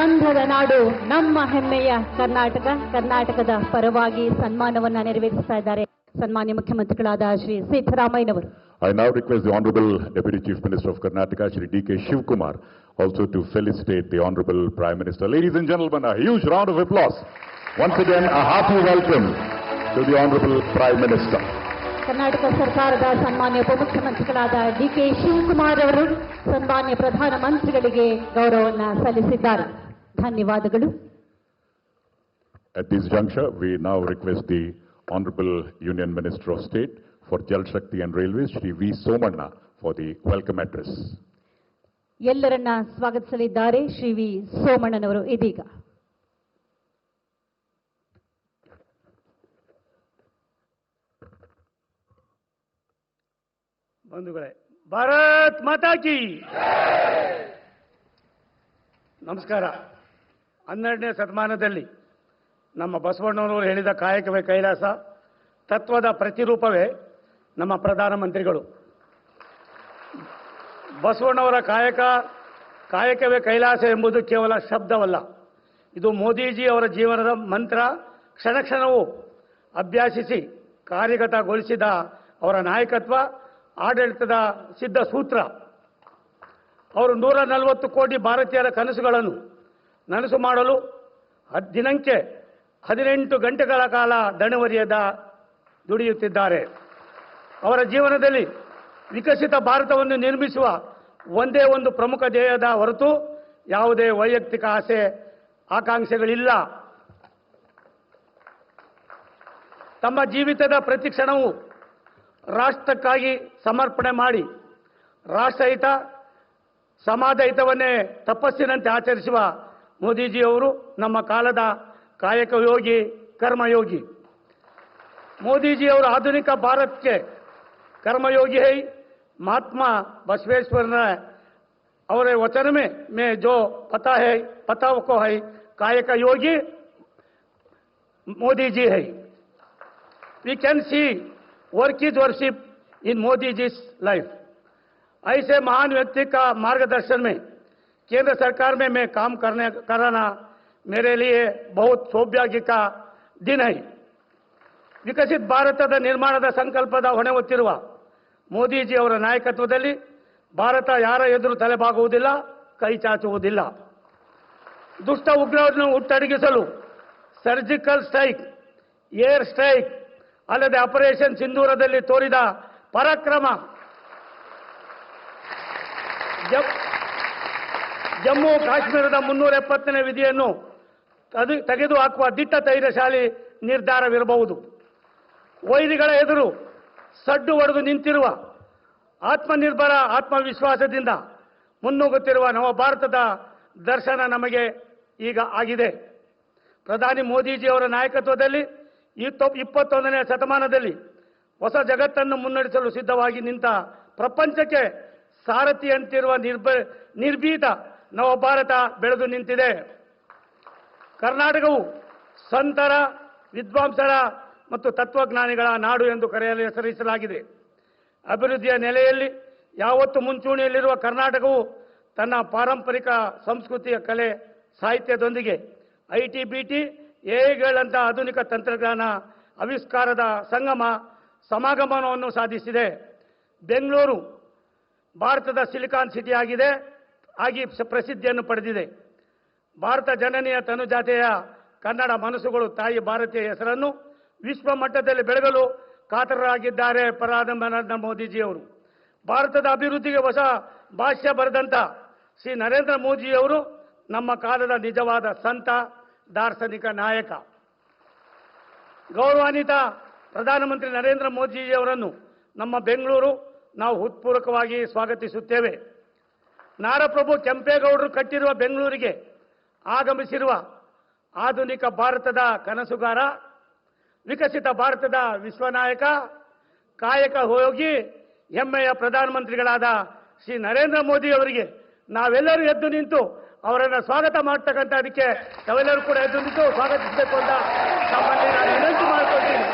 ಗಂಧದ ನಾಡು ನಮ್ಮ ಹೆಮ್ಮೆಯ ಕರ್ನಾಟಕ ಕರ್ನಾಟಕದ ಪರವಾಗಿ ಸನ್ಮಾನವನ್ನ ನೆರವೇರಿಸ್ತಾ ಇದ್ದಾರೆ. ಸನ್ಮಾನ್ಯ ಮುಖ್ಯಮಂತ್ರಿಗಳಾದ ಶ್ರೀ ಸಿದ್ದರಾಮಯ್ಯನವರು. I now request the honourable deputy chief minister of Karnataka Shri D K Shivakumar also to felicitate the honourable prime minister ladies and gentlemen a huge round of applause once again a happy welcome to the honourable prime minister Karnataka ಸರ್ಕಾರದ ಸನ್ಮಾನ್ಯ ಉಪಮುಖ್ಯಮಂತ್ರಿಗಳಾದ D K Shivakumar ಅವರು ಸನ್ಮಾನ್ಯ ಪ್ರಧಾನಮಂತ್ರಿಗಳಿಗೆ ಗೌರವವನ್ನು ಸಲ್ಲಿಸಿದ್ದಾರೆ. ಧನ್ಯವಾದಗಳು At this juncture, we now request the Honorable Union Minister of State for Jal Shakti and Railways, Shri V. Somanna, for the welcome address. ಎಲ್ಲರನ್ನ ಸ್ವಾಗತಿಸಲಿದ್ದಾರೆ Shri V ಸೋಮಣ್ಣನವರು ಇದೀಗ ಬಂಧುಗಳೇ ಭಾರತ್ ಮಾತಾಜಿ ನಮಸ್ಕಾರ ಹನ್ನೆರಡನೇ ಶತಮಾನದಲ್ಲಿ ನಮ್ಮ ಬಸವಣ್ಣನವರು ಹೇಳಿದ ಕಾಯಕವೇ ಕೈಲಾಸ, ತತ್ವದ ಪ್ರತಿರೂಪವೇ ನಮ್ಮ ಪ್ರಧಾನಮಂತ್ರಿಗಳು ಬಸವಣ್ಣವರ ಕಾಯಕ, ಕಾಯಕವೇ ಕೈಲಾಸ ಎಂಬುದು ಕೇವಲ ಶಬ್ದವಲ್ಲ, ಇದು ಮೋದಿಜಿ ಅವರ ಜೀವನದ ಮಂತ್ರ. ಕ್ಷಣ ಕ್ಷಣವೂ ಅಭ್ಯಾಸಿಸಿ ಕಾರ್ಯಗತಗೊಳಿಸಿದ ಅವರ ನಾಯಕತ್ವ, ಆಡಳಿತದ ಸಿದ್ಧ ಸೂತ್ರ ಅವರು ನೂರ ನಲವತ್ತು ಕೋಟಿ ಭಾರತೀಯರ ಕನಸುಗಳನ್ನು ನನಸು ಮಾಡಲು ದಿನಕ್ಕೆ ಹದಿನೆಂಟು ಗಂಟೆಗಳ ಕಾಲ ದಣವರಿಯದ ದುಡಿಯುತ್ತಿದ್ದಾರೆ. ಅವರ ಜೀವನದಲ್ಲಿ ವಿಕಸಿತ ಭಾರತವನ್ನು ನಿರ್ಮಿಸುವ ಒಂದೇ ಒಂದು ಪ್ರಮುಖ ಧ್ಯೇಯದ ಹೊರತು ಯಾವುದೇ ವೈಯಕ್ತಿಕ ಆಸೆ, ಆಕಾಂಕ್ಷೆಗಳಿಲ್ಲ. ತಮ್ಮ ಜೀವಿತದ ಪ್ರತಿ ಕ್ಷಣವು ರಾಷ್ಟ್ರಕ್ಕಾಗಿ ಸಮರ್ಪಣೆ ಮಾಡಿ ರಾಷ್ಟ್ರಹಿತ ಸಮಾಜ ಹಿತವನ್ನೇ ತಪಸ್ಸಿನಂತೆ ಆಚರಿಸುವ ಮೋದಿಜಿಯವರು ನಮ್ಮ ಕಾಲದ ಕಾಯಕ ಯೋಗಿ ಕರ್ಮಯೋಗಿ ಮೋದಿಜಿಯವರು ಆಧುನಿಕ ಭಾರತಕ್ಕೆ कर्मयोगी है महात्मा बसवेश्वर ने और वचन में में जो पता है पता को है काय का योगी मोदी जी है we can see work is worship in Modi ji life ऐसे महान व्यक्ति का मार्गदर्शन में केंद्र सरकार में मैं काम करने कराना मेरे लिए बहुत सौभाग्य का दिन है ವಿಕಸಿತ ಭಾರತದ ನಿರ್ಮಾಣದ ಸಂಕಲ್ಪದ ಹೊಣೆ ಹೊತ್ತಿರುವ ಮೋದಿಜಿ ಅವರ ನಾಯಕತ್ವದಲ್ಲಿ ಭಾರತ ಯಾರ ಎದುರು ತಲೆಬಾಗುವುದಿಲ್ಲ ಕೈ ಚಾಚುವುದಿಲ್ಲ ದುಷ್ಟ ಉಗ್ರರನ್ನು ಹುಟ್ಟಡಗಿಸಲು ಸರ್ಜಿಕಲ್ ಸ್ಟ್ರೈಕ್ ಏರ್ ಸ್ಟ್ರೈಕ್ ಅಲ್ಲದೆ ಆಪರೇಷನ್ ಸಿಂಧೂರದಲ್ಲಿ ತೋರಿದ ಪರಾಕ್ರಮ ಜಮ್- ಜಮ್ಮು ಕಾಶ್ಮೀರದ ಮುನ್ನೂರ ಎಪ್ಪತ್ತನೇ ವಿಧಿಯನ್ನು ತದು- ತೆಗೆದುಹಾಕುವ ದಿಟ್ಟ ಧೈರ್ಯಶಾಲಿ ನಿರ್ಧಾರವಿರಬಹುದು. ವೈದಿಗಳ ಎದುರು ಸಡ್ಡು ಹೊಡೆದು ನಿಂತಿರುವ ಆತ್ಮನಿರ್ಭರ ಆತ್ಮವಿಶ್ವಾಸದಿಂದ ಮುನ್ನುಗ್ಗುತ್ತಿರುವ ನವ ಭಾರತದ ದರ್ಶನ ನಮಗೆ ಈಗ ಆಗಿದೆ. ಪ್ರಧಾನಿ ಮೋದಿಜಿಯವರ ನಾಯಕತ್ವದಲ್ಲಿ ಇಪ್ಪ- ಇಪ್ಪತ್ತೊಂದನೇ ಶತಮಾನದಲ್ಲಿ ಹೊಸ ಜಗತ್ತನ್ನು ಮುನ್ನಡೆಸಲು ಸಿದ್ಧವಾಗಿ ನಿಂತ ಪ್ರಪಂಚಕ್ಕೆ ಸಾರಥಿಯಂತಿರುವ ನಿರ್ಭ, ನಿರ್ಭೀತ ನವಭಾರತ ಬೆಳೆದು ನಿಂತಿದೆ. ಕರ್ನಾಟಕವು ಸಂತರ, ವಿದ್ವಾಂಸರ ಮತ್ತು ತತ್ವಜ್ಞಾನಿಗಳ ನಾಡು ಎಂದು ಕರೆಯಲು ಹೆಸರಿಸಲಾಗಿದೆ. ಅಭಿವೃದ್ಧಿಯ ನೆಲೆಯಲ್ಲಿ ಯಾವತ್ತು ಮುಂಚೂಣಿಯಲ್ಲಿರುವ ಕರ್ನಾಟಕವು ತನ್ನ ಪಾರಂಪರಿಕ ಸಂಸ್ಕೃತಿಯ ಕಲೆ, ಸಾಹಿತ್ಯದೊಂದಿಗೆ ಐ ಟಿ ಬಿ ಟಿ ಎಗಳಂಥ ಆಧುನಿಕ ತಂತ್ರಜ್ಞಾನ, ಆವಿಷ್ಕಾರದ ಸಂಗಮ, ಸಮಾಗಮನವನ್ನು ಸಾಧಿಸಿದೆ. ಬೆಂಗಳೂರು ಭಾರತದ ಸಿಲಿಕಾನ್ ಸಿಟಿ ಆಗಿದೆ. ಆಗಿ ಪ್ರಸಿದ್ಧಿಯನ್ನು ಪಡೆದಿದೆ. ಭಾರತ ಜನನಿಯ ತನುಜಾತೆಯ ಕನ್ನಡ ಮನಸ್ಸುಗಳು ತಾಯಿ ಭಾರತೀಯ ಹೆಸರನ್ನು ವಿಶ್ವ ಮಟ್ಟದಲ್ಲಿ ಬೆಳಗಲು ಕಾತರರಾಗಿದ್ದಾರೆ ಪ್ರಧಾನಿ ನರೇಂದ್ರ ಮೋದಿಜಿಯವರು. ಭಾರತದ ಅಭಿವೃದ್ಧಿಗೆ ಹೊಸ ಭಾಷ್ಯ ಬರೆದಂಥ ಶ್ರೀ ನರೇಂದ್ರ ಮೋದಿಯವರು ನಮ್ಮ ಕಾಲದ ನಿಜವಾದ ಸಂತ, ದಾರ್ಶನಿಕ ನಾಯಕ. ಗೌರವಾನ್ವಿತ ಪ್ರಧಾನಮಂತ್ರಿ ನರೇಂದ್ರ ಮೋದಿಜಿಯವರನ್ನು ನಮ್ಮ ಬೆಂಗಳೂರು ನಾವು ಹೃತ್ಪೂರ್ವಕವಾಗಿ ಸ್ವಾಗತಿಸುತ್ತೇವೆ. ನಾಡಪ್ರಭು ಕೆಂಪೇಗೌಡರು ಕಟ್ಟಿರುವ ಬೆಂಗಳೂರಿಗೆ ಆಗಮಿಸಿರುವ ಆಧುನಿಕ ಭಾರತದ ಕನಸುಗಾರ, ವಿಕಸಿತ ಭಾರತದ ವಿಶ್ವನಾಯಕ, ಕಾಯಕ ಹೋಗಿ ಹೆಮ್ಮೆಯ ಪ್ರಧಾನಮಂತ್ರಿಗಳಾದ ಶ್ರೀ ನರೇಂದ್ರ ಮೋದಿ ಅವರಿಗೆ ನಾವೆಲ್ಲರೂ ಎದ್ದು ನಿಂತು ಅವರನ್ನು ಸ್ವಾಗತ ಮಾಡ್ತಕ್ಕಂಥ ಅದಕ್ಕೆ ನಾವೆಲ್ಲರೂ ಕೂಡ ಎದ್ದು ನಿಂತು ಸ್ವಾಗತಿಸಬೇಕು ಅಂತ ತಮ್ಮಲ್ಲಿ ನಾನು ವಿನಂತಿ ಮಾಡ್ಕೊಳ್ತೀನಿ.